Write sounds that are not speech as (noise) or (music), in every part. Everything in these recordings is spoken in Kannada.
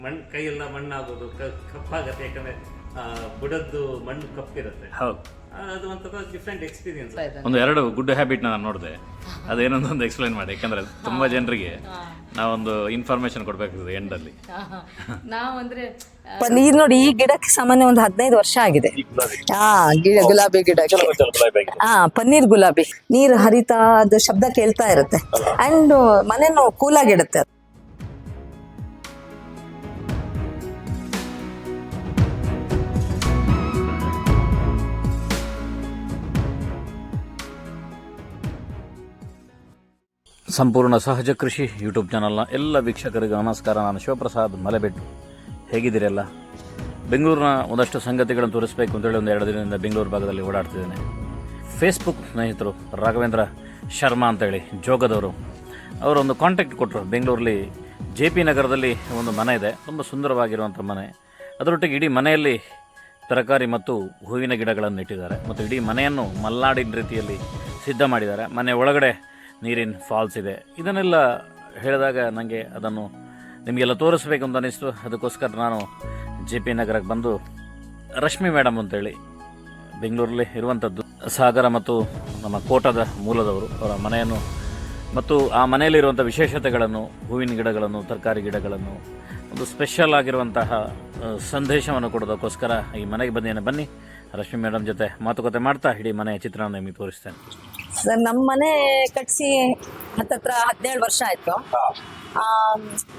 ಮಣ್ಣು ಕೈಯೆಲ್ಲ ಮಣ್ಣಾಗೋದು ಕಪ್ಪಾಗತ್ತೆ ಯಾಕಂದ್ರೆ ಆ, ಬುಡದ್ದು ಮಣ್ಣು ಕಪ್ಪಿರುತ್ತೆ. ಹೌದು. ಅದು ಒಂಥರ ಡಿಫ್ರೆಂಟ್ ಎಕ್ಸ್ಪೀರಿಯನ್ಸ್ ಒಂದು ಎರಡು ಗುಡ್ ಹ್ಯಾಬಿಟ್ ನಾನು ನೋಡಿದೆ. ಅದೇನೊಂದು ಒಂದು ಎಕ್ಸ್ಪ್ಲೈನ್ ಮಾಡಿ ಯಾಕಂದ್ರೆ ತುಂಬಾ ಜನರಿಗೆ ನಾವೊಂದು ಇನ್ಫಾರ್ಮೇಶನ್ ಕೊಡ್ಬೇಕು ಎಂಡಲ್ಲಿ ನಾವಂದ್ರೆ ನೀರ್ ನೋಡಿ ಈ ಗಿಡಕ್ಕೆ ಸಾಮಾನ್ಯ ಒಂದು ಹದಿನೈದು ವರ್ಷ ಆಗಿದೆ. ಹಾ ಗಿಡ. ಗುಲಾಬಿ ಗಿಡ ಹಾ ಪನ್ನೀರ್ ಗುಲಾಬಿ. ನೀರು ಹರಿತಾ ಅದು ಶಬ್ದ ಕೇಳ್ತಾ ಇರುತ್ತೆ. ಅಂಡ್ ಮನೆನೂ ಕೂಲ್ ಸಂಪೂರ್ಣ ಸಹಜ ಕೃಷಿ ಯೂಟ್ಯೂಬ್ ಚಾನಲ್ನ ಎಲ್ಲ ವೀಕ್ಷಕರಿಗೆ ನಮಸ್ಕಾರ. ನಾನು ಶಿವಪ್ರಸಾದ್ ಮಲೆಬೆಟ್ಟು. ಹೇಗಿದ್ದೀರಲ್ಲ? ಬೆಂಗಳೂರಿನ ಒಂದಷ್ಟು ಸಂಗತಿಗಳನ್ನು ತೋರಿಸಬೇಕು ಅಂತೇಳಿ ಒಂದು ಎರಡು ದಿನದಿಂದ ಬೆಂಗಳೂರು ಭಾಗದಲ್ಲಿ ಓಡಾಡ್ತಿದ್ದೇನೆ. ಫೇಸ್ಬುಕ್ ಸ್ನೇಹಿತರು ರಾಘವೇಂದ್ರ ಶರ್ಮಾ ಅಂತೇಳಿ, ಜೋಗದವರು. ಅವರೊಂದು ಕಾಂಟ್ಯಾಕ್ಟ್ ಕೊಟ್ಟರು ಬೆಂಗಳೂರಲ್ಲಿ ಜೆ ಪಿ ನಗರದಲ್ಲಿ ಒಂದು ಮನೆ ಇದೆ. ತುಂಬ ಸುಂದರವಾಗಿರುವಂಥ ಮನೆ. ಅದರೊಟ್ಟಿಗೆ ಇಡೀ ಮನೆಯಲ್ಲಿ ತರಕಾರಿ ಮತ್ತು ಹೂವಿನ ಗಿಡಗಳನ್ನು ಇಟ್ಟಿದ್ದಾರೆ ಮತ್ತು ಇಡೀ ಮನೆಯನ್ನು ಮಲ್ನಾಡಿನ ರೀತಿಯಲ್ಲಿ ಸಿದ್ಧ ಮಾಡಿದ್ದಾರೆ. ಮನೆ ಒಳಗಡೆ ನೀರಿನ ಫಾಲ್ಸ್ ಇದೆ. ಇದನ್ನೆಲ್ಲ ಹೇಳಿದಾಗ ನನಗೆ ಅದನ್ನು ನಿಮಗೆಲ್ಲ ತೋರಿಸ್ಬೇಕು ಅಂತ ಅನಿಸ್ತು. ಅದಕ್ಕೋಸ್ಕರ ನಾನು ಜೆ ಪಿ ನಗರಕ್ಕೆ ಬಂದು ರಶ್ಮಿ ಮೇಡಮ್ ಅಂತೇಳಿ ಬೆಂಗಳೂರಲ್ಲಿ ಇರುವಂಥದ್ದು ಸಾಗರ ಮತ್ತು ನಮ್ಮ ಕೋಟದ ಮೂಲದವರು. ಅವರ ಮನೆಯನ್ನು ಮತ್ತು ಆ ಮನೆಯಲ್ಲಿರುವಂಥ ವಿಶೇಷತೆಗಳನ್ನು, ಹೂವಿನ ಗಿಡಗಳನ್ನು, ತರಕಾರಿ ಗಿಡಗಳನ್ನು, ಒಂದು ಸ್ಪೆಷಲ್ ಆಗಿರುವಂತಹ ಸಂದೇಶವನ್ನು ಕೊಡೋದಕ್ಕೋಸ್ಕರ ಈ ಮನೆಗೆ ಬಂದೇನೆ ಬನ್ನಿ, ರಶ್ಮಿ ಮೇಡಮ್ ಜೊತೆ ಮಾತುಕತೆ ಮಾಡ್ತಾ ಇಡೀ ಮನೆಯ ಚಿತ್ರಣ ನಿಮಗೆ ತೋರಿಸ್ತೇನೆ. ಸರ್ ನಮ್ಮ ಮನೆ ಕಟ್ಸಿ ಹತ್ತತ್ರ ಹದಿನೇಳು ವರ್ಷ ಆಯ್ತು. ಆ,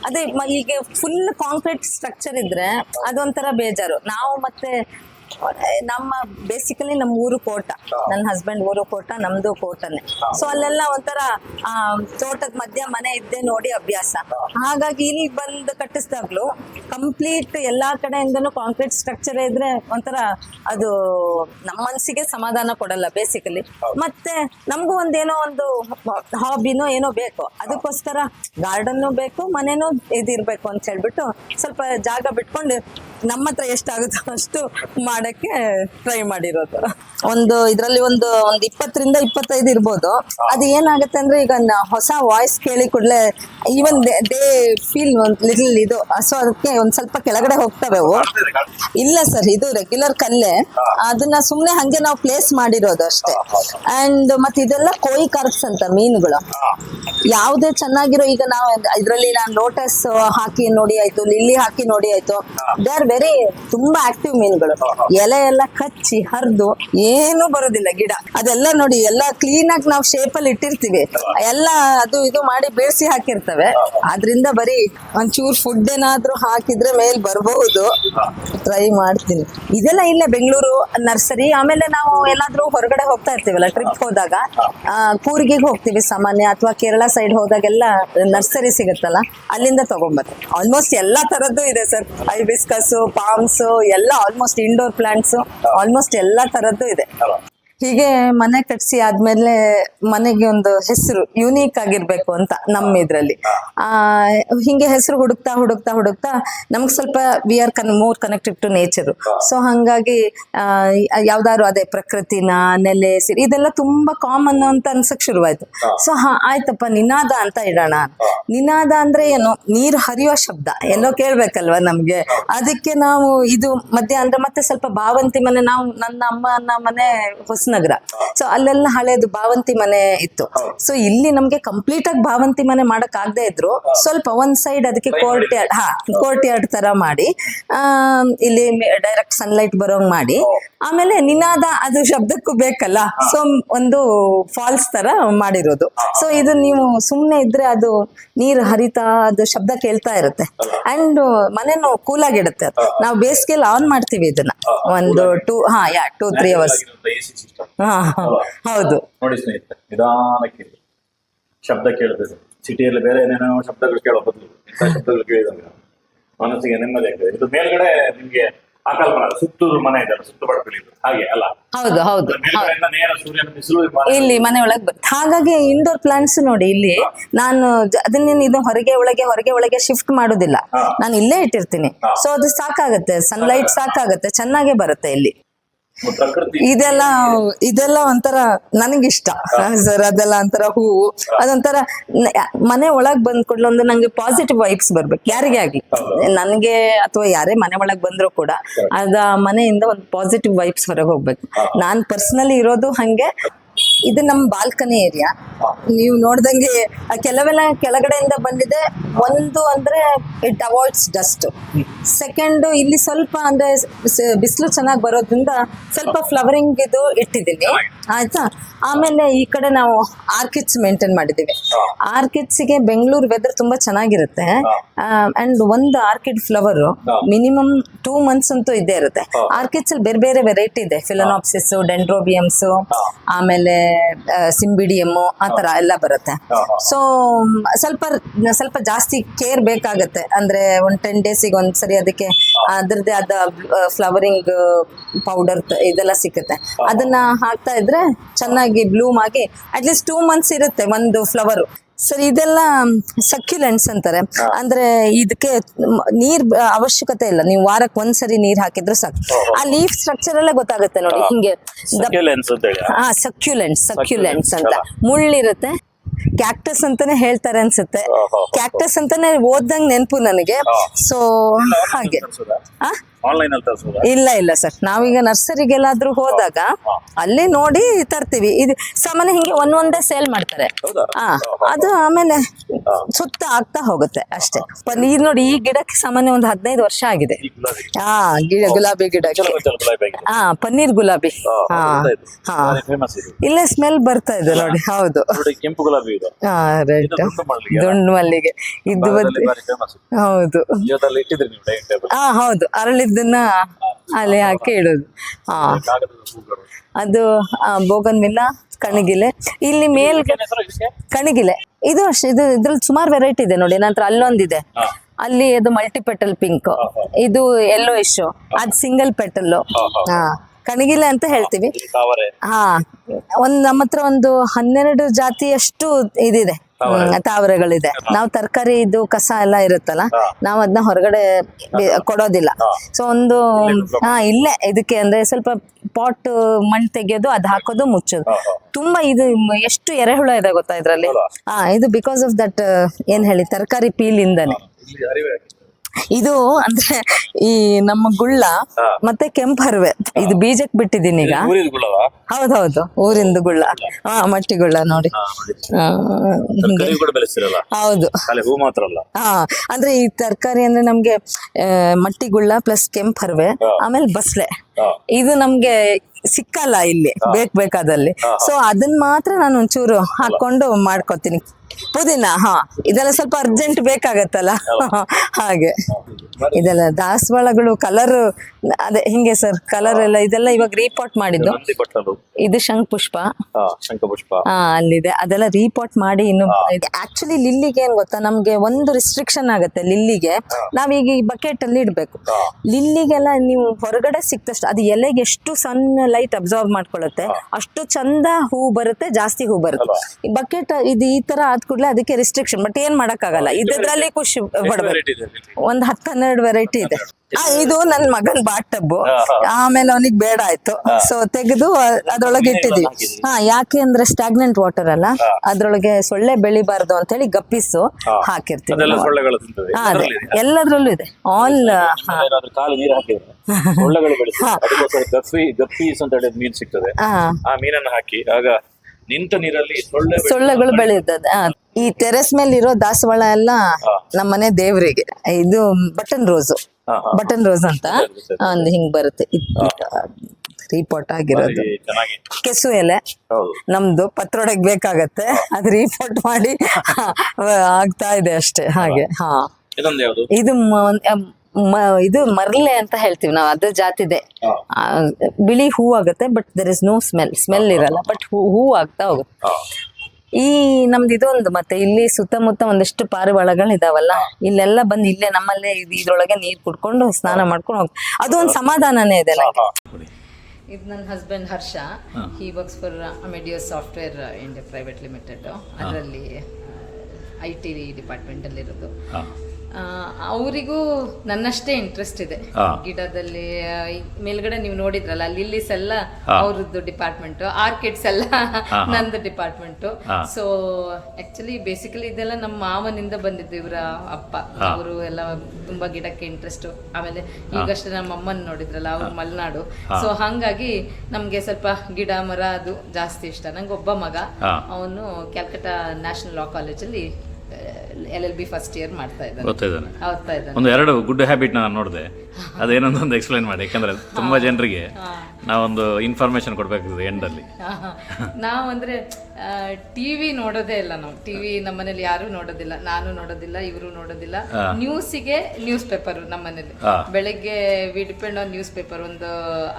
ಅದೇ ಮ- ಈಗ ಫುಲ್ ಕಾಂಕ್ರೀಟ್ ಸ್ಟ್ರಕ್ಚರ್ ಇದ್ರೆ ಅದೊಂಥರ ಬೇಜಾರು. ನಾವು ಮತ್ತೆ ನಮ್ಮ ಬೇಸಿಕಲಿ ನಮ್ಮ ಊರು ಕೋಟ. ನನ್ನ ಹಸ್ಬೆಂಡ್ ಊರು ಕೋಟ, ನಮ್ದು ಕೋಟನೆ. ಸೊ ಅಲ್ಲೆಲ್ಲ ಒಂಥರ ತೋಟದ ಮಧ್ಯ ಮನೆ ಇದ್ದೆ ನೋಡಿ ಅಭ್ಯಾಸ. ಹಾಗಾಗಿ ಇಲ್ಲಿ ಬಂದು ಕಟ್ಟಿಸಿದಾಗ್ಲೂ ಕಂಪ್ಲೀಟ್ ಎಲ್ಲಾ ಕಡೆಯಿಂದನು ಕಾಂಕ್ರೀಟ್ ಸ್ಟ್ರಕ್ಚರ್ ಇದ್ರೆ ಒಂಥರ ಅದು ನಮ್ಮ ಮನಸ್ಸಿಗೆ ಸಮಾಧಾನ ಕೊಡಲ್ಲ ಬೇಸಿಕಲಿ ಮತ್ತೆ ನಮಗೂ ಒಂದೇನೋ ಒಂದು ಹಾಬಿನೋ ಏನೋ ಬೇಕು. ಅದಕ್ಕೋಸ್ಕರ ಗಾರ್ಡನ್ನು ಬೇಕು, ಮನೇನೂ ಇದಿರ್ಬೇಕು ಅಂತ ಹೇಳ್ಬಿಟ್ಟು ಸ್ವಲ್ಪ ಜಾಗ ಬಿಟ್ಕೊಂಡು ನಮ್ಮ ಹತ್ರ ಎಷ್ಟಾಗುತ್ತೋ ಅಷ್ಟು ಮಾಡಕ್ಕೆ ಟ್ರೈ ಮಾಡಿರೋದು. ಒಂದು ಇದರಲ್ಲಿ ಒಂದು ಒಂದ್ ಇಪ್ಪತ್ತರಿಂದ ಇಪ್ಪತ್ತೈದು ಇರ್ಬೋದು. ಅದು ಏನಾಗುತ್ತೆ ಅಂದ್ರೆ ಈಗ ಹೊಸ ವಾಯ್ಸ್ ಕೇಳಿ ಕೂಡಲೇ ಈವನ್ ದೇ ಫೀಲ್ ಒಂದು ಲಿಟಲ್ ಇದು. ಸೊ ಅದಕ್ಕೆ ಒಂದ್ ಸ್ವಲ್ಪ ಕೆಳಗಡೆ ಹೋಗ್ತವೆ ಇಲ್ಲ ಸರ್, ಇದು ರೆಗ್ಯುಲರ್ ಕಲ್ಲೇ. ಅದನ್ನ ಸುಮ್ನೆ ಹಂಗೆ ನಾವು ಪ್ಲೇಸ್ ಮಾಡಿರೋದು ಅಷ್ಟೇ. ಅಂಡ್ ಮತ್ತೆ ಇದೆಲ್ಲ ಕೋಯಿ ಕಾರ್ಪ್ಸ್ ಅಂತ ಮೀನುಗಳು. ಯಾವುದೇ ಚೆನ್ನಾಗಿರೋ, ಈಗ ನಾವು ಇದರಲ್ಲಿ ನಾನು ಲೋಟಸ್ ಹಾಕಿ ನೋಡಿ ಆಯ್ತು ಲಿಲ್ಲಿ ಹಾಕಿ ನೋಡಿ ಆಯ್ತು. ದೇ ಆರ್ ವೆರಿ ತುಂಬಾ ಆಕ್ಟಿವ್ ಮೀನುಗಳು. ಎಲೆ ಎಲ್ಲ ಕಚ್ಚಿ, ಹರಿದು, ಏನು ಬರೋದಿಲ್ಲ ಗಿಡ. ಅದೆಲ್ಲ ನೋಡಿ, ಎಲ್ಲ ಕ್ಲೀನ್ ಆಗಿ ನಾವು ಶೇಪ್ ಅಲ್ಲಿ ಇಟ್ಟಿರ್ತೀವಿ. ಎಲ್ಲ ಅದು ಇದು ಮಾಡಿ ಬೇಯಿಸಿ ಹಾಕಿರ್ತವೆ. ಅದ್ರಿಂದ ಬರೀ ಒಂಚೂರು ಫುಡ್ ಏನಾದ್ರೂ ಹಾಕಿದ್ರೆ ಮೇಲ್ ಬರಬಹುದು ಟ್ರೈ ಮಾಡ್ತೀನಿ. ಇದೆಲ್ಲ ಇಲ್ಲ ಬೆಂಗಳೂರು ನರ್ಸರಿ, ಆಮೇಲೆ ನಾವು ಎಲ್ಲಾದ್ರೂ ಹೊರಗಡೆ ಹೋಗ್ತಾ ಇರ್ತೀವಲ್ಲ ಟ್ರಿಪ್ ಹೋದಾಗ ಕೂರಿಗೆ ಕೂರ್ಗಿಗೆ ಹೋಗ್ತೀವಿ ಸಾಮಾನ್ಯ, ಅಥವಾ ಕೇರಳ ಸೈಡ್ ಹೋದಾಗೆಲ್ಲ ನರ್ಸರಿ ಸಿಗುತ್ತಲ್ಲ, ಅಲ್ಲಿಂದ ತಗೊಂಬತ್ತೆ ಆಲ್ಮೋಸ್ಟ್ ಎಲ್ಲಾ ತರದ್ದು ಇದೆ ಸರ್ ಐಬಿಸ್ಕಸ್ ಪಾಮ್ಸ್ ಎಲ್ಲ ಆಲ್ಮೋಸ್ಟ್ ಇಂಡೋರ್ ಪ್ಲಾಂಟ್ಸ್ ಆಲ್ಮೋಸ್ಟ್ ಎಲ್ಲಾ ತರದ್ದು ಇದೆ. ಹೀಗೆ ಮನೆ ಕಟ್ಸಿ ಆದ್ಮೇಲೆ ಮನೆಗೆ ಒಂದು ಹೆಸರು ಯುನೀಕ್ ಆಗಿರ್ಬೇಕು ಅಂತ ನಮ್ಮ ಇದ್ರಲ್ಲಿ. ಆ ಹಿಂಗೆ ಹೆಸರು ಹುಡುಕ್ತಾ ಹುಡುಕ್ತಾ ಹುಡುಕ್ತಾ ನಮ್ಗೆ ಸ್ವಲ್ಪ we are can more connected to nature so ಹಂಗಾಗಿ ಯಾವ್ದಾದ್ರು ಅದೇ ಪ್ರಕೃತಿನ ನೆಲೆ ಸಿರಿ ಇದೆಲ್ಲ ತುಂಬಾ ಕಾಮನ್ ಅಂತ ಅನ್ಸಕ್ ಶುರುವಾಯ್ತು. ಸೊ ಹಾ ಆಯ್ತಪ್ಪ ನಿನಾದ ಅಂತ ಇಡೋಣ ನಿನಾದ ಅಂದ್ರೆ ಏನು? ನೀರು ಹರಿಯೋ ಶಬ್ದ. ಎಲ್ಲೋ ಕೇಳ್ಬೇಕಲ್ವಾ ನಮ್ಗೆ? ಅದಕ್ಕೆ ನಾವು ಇದು ಮಧ್ಯ ಅಂದ್ರೆ ಮತ್ತೆ ಸ್ವಲ್ಪ ಭಾವಂತಿ ಮನೆ ನಾವು ನನ್ನ ಅಮ್ಮ ಅಮ್ಮನ ಮನೆ ಹೊಸನಗರ ಸೊ ಅಲ್ಲೆಲ್ಲ ಹಳೇದು ಭಾವಂತಿ ಮನೆ ಇತ್ತು. ಸೊ ಇಲ್ಲಿ ನಮ್ಗೆ ಕಂಪ್ಲೀಟ್ ಆಗಿ ಭಾವಂತಿ ಮನೆ ಮಾಡಕ್ ಆಗದೆ ಇದ್ರು. ಸ್ವಲ್ಪ ಒಂದ್ ಸೈಡ್ ಅದಕ್ಕೆ ಕೋರ್ಟ್ ಯಾರ್ಡ್ ಹಾ ಕೋರ್ಟ್ ಯಾರ್ಡ್ ತರ ಮಾಡಿ ಆ ಇಲ್ಲಿ ಡೈರೆಕ್ಟ್ ಸನ್ಲೈಟ್ ಬರೋಂಗ್ ಮಾಡಿ. ಆಮೇಲೆ ನಿನಾದ ಅದು ಶಬ್ದಕ್ಕೂ ಬೇಕಲ್ಲ? ಸೊ ಒಂದು ಫಾಲ್ಸ್ ತರ ಮಾಡಿರೋದು. ಸೊ ಇದು ನೀವು ಸುಮ್ನೆ ಇದ್ರೆ ಅದು ನೀರು ಹರಿತಾ ಅದು ಶಬ್ದ ಕೇಳ್ತಾ ಇರುತ್ತೆ. ಅಂಡ್ ಮನೆನೂ ಕೂಲ್ ಆಗಿಡುತ್ತೆ ನಾವು ಬೇಸಿಗೆಯಲ್ಲಿ ಆನ್ ಮಾಡ್ತೀವಿ ಇದನ್ನ. ಒಂದು ಟೂ ಹಾ ಯಾ ಟೂ ತ್ರೀ ಅವರ್ಸ್ ಹೌದು. ನೋಡಿ ಸ್ನೇಹಿತರೆ ನಿಧಾನಕ್ಕೆ. ಶಬ್ದ ಕೇಳುತ್ತದೆ ಸಿಟಿಯಲ್ಲಿ ಬೇರೆ ಏನೇನೋ ಶಬ್ದಗಳು ಕೇಳೋ ಬದಲು ಇಂಥ ಶಬ್ದಗಳು ಕೇಳಿದಾಗ ಮನಸ್ಸಿಗೆ ನೆಮ್ಮದಿ ಆಗ್ತದೆ. ಇದು ಮೇಲ್ಗಡೆ ನಿಮ್ಗೆ ಆಕಲ್ಪನ ಸುತ್ತೂರು ಮನೆ ಇದೆ ಸುತ್ತು ಬಡಕಲಿದ್ದು ಹಾಗೆ ಅಲ್ಲ? ಹೌದು ಹೌದು. ನೇರ ಸೂರ್ಯನ ಬಿಸಿಲು ಇಲ್ಲಿ ಮನೆ ಒಳಗೆ ಹಾಗಾಗಿ ಇಂಡೋರ್ ಪ್ಲಾಂಟ್ಸ್ ನೋಡಿ ಇಲ್ಲಿ ನಾನು ಅದನ್ನ ಇದು ಹೊರಗೆ ಒಳಗೆ ಹೊರಗೆ ಒಳಗೆ ಶಿಫ್ಟ್ ಮಾಡೋದಿಲ್ಲ. ನಾನು ಇಲ್ಲೇ ಇಟ್ಟಿರ್ತೀನಿ. ಸೊ ಅದು ಸಾಕಾಗತ್ತೆ. ಸನ್ಲೈಟ್ ಸಾಕಾಗತ್ತೆ. ಚೆನ್ನಾಗೇ ಬರುತ್ತೆ ಇಲ್ಲಿ. ಇದೆಲ್ಲ ಇದೆಲ್ಲ ಒಂಥರ ನನಗಿಷ್ಟ. ಸರ್ ಅದೆಲ್ಲ ಒಂಥರ ಹೂವು ಅದೊಂಥರ ಮನೆ ಒಳಗ್ ಬಂದ್ ಕೂಡಲೇ ಒಂದು ನಂಗೆ ಪಾಸಿಟಿವ್ ವೈಬ್ಸ್ ಬರ್ಬೇಕು ಯಾರಿಗೆ ಆಗ್ಲಿ. ನನ್ಗೆ ಅಥವಾ ಯಾರೇ ಮನೆ ಒಳಗ್ ಬಂದ್ರು ಕೂಡ ಅದ ಮನೆಯಿಂದ ಒಂದು ಪಾಸಿಟಿವ್ ವೈಬ್ಸ್ ಹೊರಗೆ ಹೋಗ್ಬೇಕು. ನಾನ್ ಪರ್ಸನಲಿ ಇರೋದು ಹಂಗೆ. ಇದು ನಮ್ ಬಾಲ್ಕನಿ ಏರಿಯಾ. ನೀವು ನೋಡ್ದಂಗೆ ಕೆಲವೆಲ್ಲ ಕೆಳಗಡೆಯಿಂದ ಬಂದಿದೆ. ಒಂದು ಅಂದ್ರೆ ಇಟ್ ಅವಾಯ್ಡ್ಸ್ ಡಸ್ಟ್. ಸೆಕೆಂಡ್ ಇಲ್ಲಿ ಸ್ವಲ್ಪ ಅಂದ್ರೆ ಬಿಸಿಲು ಚೆನ್ನಾಗಿ ಬರೋದ್ರಿಂದ ಸ್ವಲ್ಪ ಫ್ಲವರಿಂಗ್ ಇದು ಇಟ್ಟಿದ್ದೀನಿ. ಆಯ್ತಾ? ಆಮೇಲೆ ಈ ಕಡೆ ನಾವು ಆರ್ಕಿಡ್ಸ್ ಮೇಂಟೈನ್ ಮಾಡಿದ್ದೀವಿ. ಆರ್ಕಿಡ್ಸ್ಗೆ ಬೆಂಗಳೂರು ವೆದರ್ ತುಂಬಾ ಚೆನ್ನಾಗಿರುತ್ತೆ. ಅಂಡ್ ಒಂದು orchid flower minimum two months ಅಂತೂ ಇದ್ದೇ ಇರುತ್ತೆ. ಆರ್ಕಿಡ್ಸ್ ಅಲ್ಲಿ ಬೇರೆ ಬೇರೆ ವೆರೈಟಿ ಇದೆ. ಫಿಲನಾಪ್ಸಿಸ್ ಡೆಂಡ್ರೋಬಿಯಮ್ಸ್ ಆಮೇಲೆ ಸಿಂಬಿಡಿಯಮ್ ಆ ತರ ಎಲ್ಲ ಬರುತ್ತೆ. ಸೊ ಸ್ವಲ್ಪ ಸ್ವಲ್ಪ ಜಾಸ್ತಿ ಕೇರ್ ಬೇಕಾಗತ್ತೆ. ಅಂದ್ರೆ ಒಂದ್ ಟೆನ್ ಡೇಸಿಗೆ ಒಂದ್ಸರಿ ಅದಕ್ಕೆ ಅದರದೇ ಆದ ಫ್ಲವರಿಂಗ್ ಪೌಡರ್ ಇದೆಲ್ಲ ಸಿಕ್ಕುತ್ತೆ ಅದನ್ನ ಹಾಕ್ತಾ ಇದ್ರೆ ಚೆನ್ನಾಗಿ ಬ್ಲೂಮ್ ಆಗಿ ಅಟ್ಲೀಸ್ಟ್ ಟೂ ಮಂತ್ಸ್ ಇರುತ್ತೆ ಒಂದು ಫ್ಲವರ್ ಸರ್ ಇದೆಲ್ಲ ಸಕ್ಯುಲೆಂಟ್ಸ್ ಅಂತಾರೆ. ಅಂದ್ರೆ ಇದಕ್ಕೆ ನೀರ್ ಅವಶ್ಯಕತೆ ಇಲ್ಲ. ನೀವು ವಾರಕ್ಕೆ ಒಂದ್ಸರಿ ನೀರ್ ಹಾಕಿದ್ರು ಸಾಕು. ಆ ಲೀಫ್ ಸ್ಟ್ರಕ್ಚರ್ ಎಲ್ಲ ಗೊತ್ತಾಗುತ್ತೆ ನೋಡಿ ಹಿಂಗೆ. ಹಾ ಸಕ್ಯುಲೆಂಟ್ಸ್ ಸಕ್ಯುಲೆಂಟ್ಸ್ ಅಂತ. ಮುಳ್ಳಿರುತ್ತೆ. ಕ್ಯಾಕ್ಟಸ್ ಅಂತಾನೆ ಹೇಳ್ತಾರೆ ಅನ್ಸುತ್ತೆ. ಕ್ಯಾಕ್ಟಸ್ ಅಂತಾನೆ ಓದ್ದಂಗ್ ನೆನಪು ನನಗೆ. ಸೊ ಹಾಗೆ. ಇಲ್ಲ ಇಲ್ಲ ಸರ್. ನಾವೀಗ ನರ್ಸರಿಗೆಲ್ಲಾದ್ರೂ ಹೋದಾಗ ಅಲ್ಲಿ ನೋಡಿ ತರ್ತೀವಿ. ಇದು ಸಾಮಾನ್ಯ ಹಿಂಗೆ ಒಂದೊಂದೇ ಸೇಲ್ ಮಾಡ್ತಾರೆ. ಅದು ಆಮೇಲೆ ಸುತ್ತ ಆಗ್ತಾ ಹೋಗುತ್ತೆ ಅಷ್ಟೇ. ಪನ್ನೀರ್ ನೋಡಿ ಈ ಗಿಡಕ್ಕೆ ಸಾಮಾನ್ಯ ಒಂದು ಹದಿನೈದು ವರ್ಷ ಆಗಿದೆ. ಹಾ ಗಿಡ ಗುಲಾಬಿ ಗಿಡ ಹಾ ಪನ್ನೀರ್ ಗುಲಾಬಿ. ಹಾ ಹಾ ಇಲ್ಲೇ ಸ್ಮೆಲ್ ಬರ್ತಾ ಇದೆ ನೋಡಿ ಹೌದು. ಕೆಂಪು ಗುಲಾಬಿ ಹಾ ರೈಟ್ ದುಂಡು ಮಲ್ಲಿಗೆ. ಇದು ಹೌದು. ಹಾ ಹೌದು. ಅರಳಿದ್ದನ್ನ ಅಲ್ಲಿ ಹಾಕಿ ಇಡೋದು ಹಾ. ಅದು ಬೋಗನ್ ಮಿಲ್ಲ ಕಣಗಿಲೆ. ಇಲ್ಲಿ ಮೇಲ್ ಕಣಗಿಲೆ. ಇದು ಅಷ್ಟೇ ಇದು ಇದ್ರಲ್ಲಿ ಸುಮಾರು ವೆರೈಟಿ ಇದೆ ನೋಡಿ ನಂತರ ಅಲ್ಲೊಂದಿದೆ. ಅಲ್ಲಿ ಅದು ಮಲ್ಟಿ ಪೆಟಲ್ ಪಿಂಕ್ ಇದು ಎಲ್ಲೋ ಇಶು ಅದ್ ಸಿಂಗಲ್ ಪೆಟಲ್ ಹಾ ಕಣಗಿಲೆ ಅಂತ ಹೇಳ್ತೀವಿ. ಹಾ. ಒಂದ್ ನಮ್ಮ ಹತ್ರ ಒಂದು ಹನ್ನೆರಡು ಜಾತಿಯಷ್ಟು ಇದಿದೆ. ತಾವರೆಗಳಿದೆ. ನಾವು ತರಕಾರಿ ಇದು ಕಸ ಎಲ್ಲ ಇರುತ್ತಲ್ಲ ನಾವು ಅದನ್ನ ಹೊರಗಡೆ ಕೊಡೋದಿಲ್ಲ. ಸೊ ಒಂದು ಹಾ ಇಲ್ಲೇ ಇದಕ್ಕೆ ಅಂದ್ರೆ ಸ್ವಲ್ಪ ಪಾಟ್ ಮಣ್ಣು ತೆಗೆಯೋದು ಅದ್ ಹಾಕೋದು ಮುಚ್ಚೋದು. ತುಂಬಾ ಇದು ಎಷ್ಟು ಎರೆಹುಳ ಇದೆ ಗೊತ್ತಾ ಇದ್ರಲ್ಲಿ? ಹಾ ಇದು ಬಿಕಾಸ್ ಆಫ್ ದಟ್ ಏನ್ ಹೇಳಿ ತರಕಾರಿ ಪೀಲ್ ಇಂದಾನೆ. ಇದು ಅಂದ್ರೆ ಈ ನಮ್ಮ ಗುಳ್ಳ ಮತ್ತೆ ಕೆಂಪ್ ಹರಿವೆ. ಇದು ಬೀಜಕ್ ಬಿಟ್ಟಿದ್ದೀನಿ ಈಗ. ಹೌದೌದು ಊರಿಂದ ಗುಳ್ಳ. ಹಾ. ಮಟ್ಟಿ ಗುಳ್ಳ ನೋಡಿ. ಹೌದು. ಹೂ ಮಾತ್ರ ಅಲ್ಲ? ಹಾ ಅಂದ್ರೆ ಈ ತರಕಾರಿ ಅಂದ್ರೆ ನಮ್ಗೆ ಮಟ್ಟಿ ಗುಳ್ಳ ಪ್ಲಸ್ ಕೆಂಪ್ ಹರಿವೆ ಆಮೇಲೆ ಬಸ್ಲೆ. ಇದು ನಮ್ಗೆ ಸಿಕ್ಕಲ್ಲ ಇಲ್ಲಿ ಬೇಕ್ ಬೇಕಾದಲ್ಲಿ. ಸೊ ಅದನ್ನ ಮಾತ್ರ ನಾನು ಒಂಚೂರು ಹಾಕೊಂಡು ಮಾಡ್ಕೊತೀನಿ. ಪುದೀನ ಹಾ. ಇದೆಲ್ಲ ಸ್ವಲ್ಪ ಅರ್ಜೆಂಟ್ ಬೇಕಾಗತ್ತಲ್ಲ? ಹಾಗೆ. ಇದೆಲ್ಲ ದಾಸವಾಳಗಳು ಕಲರ್ ಅದೇ ಹಿಂಗೆ ಸರ್ ಕಲರ್ ಎಲ್ಲ ಇದೆಲ್ಲ ಇವಾಗ ರೀಪಾಟ್ ಮಾಡಿದ್ದು. ಇದು ಶಂಖ ಪುಷ್ಪ ಹಾ ಅಲ್ಲಿದೆ. ಅದೆಲ್ಲ ರೀಪಾಟ್ ಮಾಡಿ ಇನ್ನು ಆಕ್ಚುಲಿ ಲಿಲ್ಲಿಗೆ ಏನ್ ಗೊತ್ತಾ? ನಮ್ಗೆ ಒಂದು ರಿಸ್ಟ್ರಿಕ್ಷನ್ ಆಗುತ್ತೆ ಲಿಲ್ಲಿಗೆ ನಾವೀಗ ಈ ಬಕೆಟ್ ಅಲ್ಲಿ ಇಡ್ಬೇಕು. ಲಿಲ್ಲಿಗೆಲ್ಲ ನೀವು ಹೊರಗಡೆ ಸಿಕ್ತಷ್ಟು ಅದು ಎಲೆಗೆ ಎಷ್ಟು ಸಣ್ಣ ಲೈಟ್ ಅಬ್ಸರ್ವ್ ಮಾಡ್ಕೊಳ್ಳುತ್ತೆ ಅಷ್ಟು ಚಂದ ಹೂ ಬರುತ್ತೆ ಜಾಸ್ತಿ ಹೂ ಬರುತ್ತೆ. ಈ ಬಕೆಟ್ ಇದು ಈ ತರ ಆದ ಕೂಡಲೇ ಅದಕ್ಕೆ ರಿಸ್ಟ್ರಿಕ್ಷನ್ ಬಟ್ ಏನ್ ಮಾಡಕ್ಕಾಗಲ್ಲ. ಇದ್ರಲ್ಲಿ ಖುಷಿ ಪಡ್ಬೇಕು. ಒಂದ್ ಹತ್ತು ಹನ್ನೆರಡು ವೆರೈಟಿ ಇದೆ ಇದು ನನ್ ಮಗನ್ ಬಾಟ್ ಟಬ್ ಆಮೇಲೆ ಅವನಿಗೆ ಬೇಡ ಆಯ್ತು. ಸೊ ತೆಗೆದು ಅದ್ರೊಳಗೆ ಇಟ್ಟಿದೀವಿ. ಹಾ ಯಾಕೆ ಅಂದ್ರೆ ಸ್ಟಾಗ್ನೆಂಟ್ ವಾಟರ್ ಅಲ್ಲ? ಅದ್ರೊಳಗೆ ಸೊಳ್ಳೆ ಬೆಳಿಬಾರ್ದು ಅಂತ ಹೇಳಿ ಗಪ್ಪಿಸು ಹಾಕಿರ್ತೀವಿ ಹಾ, ಅದೇ. ಎಲ್ಲದ್ರಲ್ಲೂ ಇದೆ. ಆಲ್ ಆ ಮೀನನ್ನು ಹಾಕಿ. ಆಗ ನಿಂತ ನೀರಲ್ಲಿ ಸೊಳ್ಳೆ ಸೊಳ್ಳೆಗಳು ಬೆಳೆಯುತ್ತದೆ ಈ ಟೆರೆಸ್ ಮೇಲೆ ಇರೋ ದಾಸವಾಳ ಎಲ್ಲ ನಮ್ಮನೆ ದೇವರಿಗೆ. ಇದು ಬಟನ್ ರೋಸು. ಬಟನ್ ರೋಸ್ ಅಂತ. ಒಂದು ಹಿಂಗ್ ಬರುತ್ತೆ. ರಿಪೋರ್ಟ್ ಆಗಿರೋದು. ಕೆಸು ಎಲೆ. ನಮ್ದು ಪತ್ರೊಡಗ್ ಬೇಕಾಗತ್ತೆ. ಅದ್ ರೀಪೋರ್ಟ್ ಮಾಡಿ ಆಗ್ತಾ ಇದೆ ಅಷ್ಟೇ. ಹಾಗೆ ಹಾ. ಇದು ಮ- ಇದು ಮರ್ಲೆ ಅಂತ ಹೇಳ್ತೀವಿ ನಾವು ಅದ್ರ ಜಾತಿದೆ ಆ, ಬಿಳಿ ಹೂ ಆಗುತ್ತೆ but there is no smell smell ಇರಲ್ಲ ಬಟ್ ಹೂ ಹೂ ಆಗ್ತಾ ಹೋಗುತ್ತೆ. ಈ ನಮ್ದು ಇದೊಂದು ಮತ್ತೆ ಇಲ್ಲಿ ಸುತ್ತಮುತ್ತ ಒಂದಿಷ್ಟು ಪಾರಿವಾಳಗಳು ಇದಾವಲ್ಲ ಇಲ್ಲೆಲ್ಲ ಬಂದು ಇಲ್ಲೇ ನಮ್ಮಲ್ಲೇ ಇದ್- ಇದ್ರೊಳಗೆ ನೀರ್ ಕುಡ್ಕೊಂಡು ಸ್ನಾನ ಮಾಡ್ಕೊಂಡು ಹೋಗ್ ಅದೊಂದು ಸಮಾಧಾನನೇ ಇದೆ ನಂಗೆ ಇದು ನನ್ನ husband Harsha. He. Works for Amadeus software India private limited ಅದರಲ್ಲಿ ಐ ಟಿ ಡಿಪಾರ್ಟ್ಮೆಂಟಲ್ಲಿರೋದು ಅವರಿಗೂ ನನ್ನಷ್ಟೇ ಇಂಟ್ರೆಸ್ಟ್ ಇದೆ. ಗಿಡದಲ್ಲಿ ಈ ಮೇಲ್ಗಡೆ ನೀವು ನೋಡಿದ್ರಲ್ಲ ಲಿಲ್ಲಿಸ್ ಎಲ್ಲ ಅವ್ರದ್ದು ಡಿಪಾರ್ಟ್ಮೆಂಟ್ ಆರ್ಕಿಡ್ಸ್ ಎಲ್ಲ ನಂದು ಡಿಪಾರ್ಟ್ಮೆಂಟ್. ಸೊ ಆಕ್ಚುಲಿ ಬೇಸಿಕಲಿ ಇದೆಲ್ಲ ನಮ್ಮ ಮಾವನಿಂದ ಬಂದಿದ್ದು ಇವರ ಅಪ್ಪ. ಅವರು ಎಲ್ಲ ತುಂಬಾ ಗಿಡಕ್ಕೆ ಇಂಟ್ರೆಸ್ಟ್ ಆಮೇಲೆ ಈಗಷ್ಟೇ ನಮ್ಮ ಅಮ್ಮನ್ ನೋಡಿದ್ರಲ್ಲ ಅವ್ರ ಮಲೆನಾಡು. ಸೊ ಹಂಗಾಗಿ ನಮ್ಗೆ ಸ್ವಲ್ಪ ಗಿಡ ಮರ ಅದು ಜಾಸ್ತಿ ಇಷ್ಟ. ನಂಗೆ ಒಬ್ಬ ಮಗ. ಅವನು ಕ್ಯಾಲ್ಕಟಾ ನ್ಯಾಷನಲ್ ಲಾ ಕಾಲೇಜಲ್ಲಿ L L B first year ಮಾಡ್ತಾ ಇದ್ದಾನೆ. ಓದ್ತಾ ಇದ್ದಾನೆ. ಒಂದು ಎರಡು ಗುಡ್ ಹ್ಯಾಬಿಟ್ ನಾನು ನೋಡಿದೆ. ಅದೇನೊಂದು ಒಂದು ಎಕ್ಸ್ಪ್ಲೈನ್ ಮಾಡಿ. ಯಾಕಂದ್ರೆ ತುಂಬಾ ಜನರಿಗೆ ನಾವೊಂದು ಇನ್ಫಾರ್ಮೇಶನ್ ಕೊಡ್ಬೇಕಾಗ್ತದೆ ಎಂಡಲ್ಲಿ (laughs) ನಾವು ಅಂದ್ರೆ ಟಿವಿ ನೋಡೋದೇ ಇಲ್ಲ ನಾವು. ಟಿವಿ ನಮ್ಮನೇಲಿ ಯಾರು ನೋಡೋದಿಲ್ಲ ನಾನು ನೋಡೋದಿಲ್ಲ ಇವರು ನೋಡೋದಿಲ್ಲ. ನ್ಯೂಸಿಗೆ ನ್ಯೂಸ್ ಪೇಪರ್ ನಮ್ಮನೇಲಿ. ಬೆಳಿಗ್ಗೆ ಬೆಳಗ್ಗೆ we depend on newspaper ಒಂದು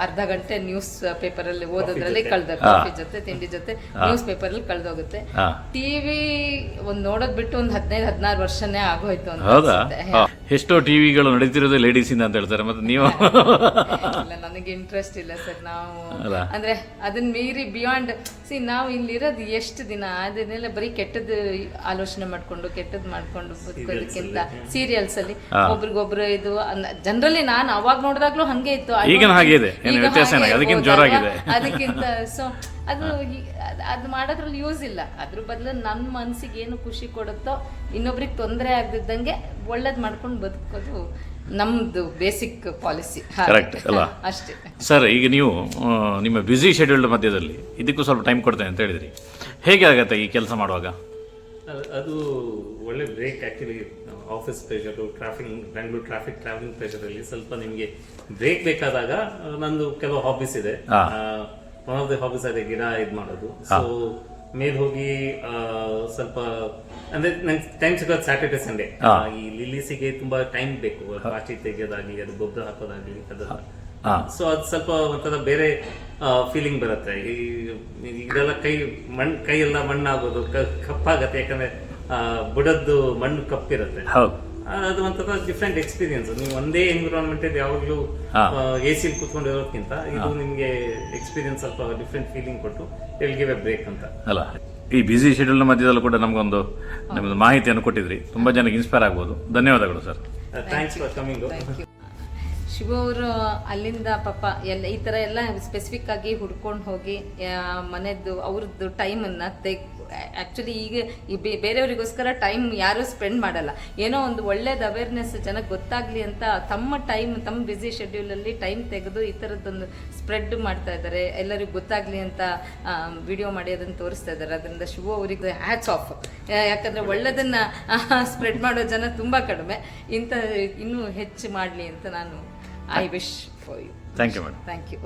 ಅರ್ಧ ಗಂಟೆ ನ್ಯೂಸ್ ಪೇಪರ್ ಅಲ್ಲಿ ಓದೋದ್ರಲ್ಲಿ ಕಳೆದ ಕಾಫಿ ಜೊತೆ ತಿಂಡಿ ಜೊತೆ ನ್ಯೂಸ್ ಪೇಪರ್ ಅಲ್ಲಿ ಕಳ್ದೋಗುತ್ತೆ. ವಿ ಟಿವಿ ಒಂದ್ ನೋಡೋದ್ ಬಿಟ್ಟು ಒಂದ್ ಹದಿನೈದು ಹದಿನಾರು ವರ್ಷನೇ ಆಗೋಯ್ತು ಅಂತ. ಎಷ್ಟೋ ಟಿವಿಗಳು ನಡೀತಿರೋದು ಲೇಡೀಸ್ ಇಂದ ಅಂತ ಹೇಳ್ತಾರೆ ಮತ್ತೆ ನೀವು ಇಲ್ಲ ನನಗೆ ಇಂಟ್ರೆಸ್ಟ್ ಇಲ್ಲ ಸರ್ ನಾವು ಅಲ್ಲ? ಅಂದ್ರೆ ಅದನ್ನ ಮೀರಿ ಬಿಯಾಂಡ್ ಸಿ ನಾವು ಇಲ್ಲಿರೋದು ಎಷ್ಟು ದಿನ ಅದನ್ನೆಲ್ಲ ಬರೀ ಕೆಟ್ಟದ ಆಲೋಚನೆ ಮಾಡ್ಕೊಂಡು ಕೆಟ್ಟದ್ ಮಾಡ್ಕೊಂಡು ಬದುಕೋದಕ್ಕಿಂತ ಸೀರಿಯಲ್ಸ್ ಅಲ್ಲಿ ಒಬ್ರಿಗೊಬ್ರು ಇದು ಜನರಲಿ ನಾನು ಅವಾಗ ನೋಡಿದಾಗ್ಲೂ ಹಂಗೆ ಇತ್ತು I ಈಗಿನ don't ಹಾಗೆ ಇದೆ. ಏನು ಈಗ ವ್ಯತ್ಯಾಸ ಹಾಗೆ ಏನಾಗಿದೆ? ಅದಕ್ಕಿಂತ ಇರ್ಬೋದಲ್ವಾ? ಜೋರಾಗಿದೆ. ಅದಕ್ಕಿಂತ ಸೊ ಅದು ಅದು ಮಾಡೋದ್ರಲ್ಲಿ ಯೂಸ್ ಇಲ್ಲ. ಅದ್ರ ಬದಲು ನನ್ನ ಮನಸ್ಸಿಗೆ ಏನು ಖುಷಿ ಕೊಡುತ್ತೋ ಇನ್ನೊಬ್ರಿಗೆ ತೊಂದರೆ ಆಗದಿದ್ದಂಗೆ ಒಳ್ಳೇದು ಮಾಡ್ಕೊಂಡು ಬದುಕೋದು ನಮ್ದು ಬೇಸಿಕ್ ಪಾಲಿಸಿ ಕರೆಕ್ಟ್ ಅಲ್ವಾ? ಅಷ್ಟೇ. ಸರ್ ಈಗ ನೀವು ನಿಮ್ಮ ಬ್ಯುಸಿ ಶೆಡ್ಯೂಲ್ಡ್ ಮಧ್ಯದಲ್ಲಿ ಇದಕ್ಕೂ ಸ್ವಲ್ಪ ಟೈಮ್ ಕೊಡ್ತೇನೆ ಅಂತ ಹೇಳಿದ್ರಿ. ಹೇಗೆ ಆಗತ್ತೆ ಈ ಕೆಲಸ ಮಾಡುವಾಗ? ಅದು ಒಳ್ಳೆ break actually office pressure traffic Bengaluru traffic travelling ಪ್ರೆಷರಲ್ಲಿ ಸ್ವಲ್ಪ ನಿಮಗೆ ಬ್ರೇಕ್ ಬೇಕಾದಾಗ ನಂದು ಕೆಲವು ಹಾಬೀಸ್ ಇದೆ. ಒನ್ ಆಫ್ ದಿ ಹಾಬೀಸ್ ಅದೇ ಗಿಡ ಇದು ಮಾಡೋದು. ಸೊ ಮೇಲೆ ಹೋಗಿ ಸ್ವಲ್ಪ ಅಂದ್ರೆ ನಂಗೆ ಟೈಮ್ ಸಿಗೋದು ಸ್ಯಾಟರ್ಡೆ ಸಂಡೇ ಈ ಲಿಲೀಸಿಗೆ ತುಂಬಾ ಟೈಮ್ ಬೇಕು. ಪಾಚಿ ತೆಗೆಯೋದಾಗ್ಲಿ ಅದು ಗೊಬ್ಬರ ಹಾಕೋದಾಗ್ಲಿ ಅದೆಲ್ಲ ಹಾ. ಸೊ ಅದು ಸ್ವಲ್ಪ ಒಂಥರ ಬೇರೆ ಫೀಲಿಂಗ್ ಬರುತ್ತೆ. ಈ ಇದೆಲ್ಲ ಕೈ ಮಣ್ ಕೈ ಎಲ್ಲ ಮಣ್ಣಾಗೋದು ಕಪ್ಪಾಗತ್ತೆ. ಯಾಕಂದ್ರೆ ಬುಡದ್ದು ಮಣ್ಣು ಕಪ್ಪಿರುತ್ತೆ. ಹೌದು. ಅದು ಒಂಥರ ಡಿಫ್ರೆಂಟ್ ಎಕ್ಸ್ಪೀರಿಯನ್ಸ್ ನೀವು ಒಂದೇ ಎನ್ವಿರಾನ್ಮೆಂಟ್ ಯಾವಾಗಲೂ ಎ ಸಿ ಕೂತ್ಕೊಂಡಿರೋದಕ್ಕಿಂತ ಇದು ನಿಮಗೆ ಎಕ್ಸ್ಪೀರಿಯನ್ಸ್ ಸ್ವಲ್ಪ ಡಿಫ್ರೆಂಟ್ ಫೀಲಿಂಗ್ ಕೊಟ್ಟು ಎಲ್ ಗಿವ್ ಎ ಬ್ರೇಕ್ ಅಂತ. ಅಲ್ಲ ಈ ಬ್ಯುಸಿ ಶೆಡ್ಯೂಲ್ ಮಧ್ಯದಲ್ಲೂ ಕೂಡ ನಮಗೊಂದು ನಿಮ್ಮದು ಮಾಹಿತಿಯನ್ನು ಕೊಟ್ಟಿದ್ರಿ. ತುಂಬ ಜನಕ್ಕೆ ಇನ್ಸ್ಪೈರ್ ಆಗ್ಬೋದು. ಧನ್ಯವಾದಗಳು sir thanks for coming Shiva ಅವರು ಅಲ್ಲಿಂದ ಪಾಪ ಎಲ್ಲ ಈ ಥರ ಎಲ್ಲ ಸ್ಪೆಸಿಫಿಕ್ ಆಗಿ ಹುಡ್ಕೊಂಡು ಹೋಗಿ ಮನೆಯದು ಅವ್ರದ್ದು ಟೈಮನ್ನು ತೆಗ್ ಆ್ಯಕ್ಚುಲಿ ಈಗ ಈ ಬೇ- ಬೇರೆಯವರಿಗೋಸ್ಕರ ಟೈಮ್ ಯಾರೂ ಸ್ಪೆಂಡ್ ಮಾಡಲ್ಲ. ಏನೋ ಒಂದು ಒಳ್ಳೇದು ಅವೇರ್ನೆಸ್ ಜನಕ್ಕೆ ಗೊತ್ತಾಗಲಿ ಅಂತ ತಮ್ಮ ಟೈಮ್ ತಮ್ಮ ಬ್ಯುಸಿ ಶೆಡ್ಯೂಲಲ್ಲಿ ಟೈಮ್ ತೆಗೆದು ಈ ಥರದ್ದೊಂದು ಸ್ಪ್ರೆಡ್ ಮಾಡ್ತಾ ಇದ್ದಾರೆ. ಎಲ್ಲರಿಗೂ ಗೊತ್ತಾಗಲಿ ಅಂತ ವಿಡಿಯೋ ಮಾಡಿ ಅದನ್ನು ತೋರಿಸ್ತಾ ಇದ್ದಾರೆ. ಅದರಿಂದ ಶಿವ ಅವರಿಗೆ ಹ್ಯಾಚ್ ಆಫ್ ಯಾಕಂದರೆ ಒಳ್ಳೆಯದನ್ನು ಸ್ಪ್ರೆಡ್ ಮಾಡೋ ಜನ ತುಂಬ ಕಡಿಮೆ. ಇಂಥ ಇನ್ನೂ ಹೆಚ್ಚು ಮಾಡಲಿ ಅಂತ ನಾನು I wish for you thank you madam thank you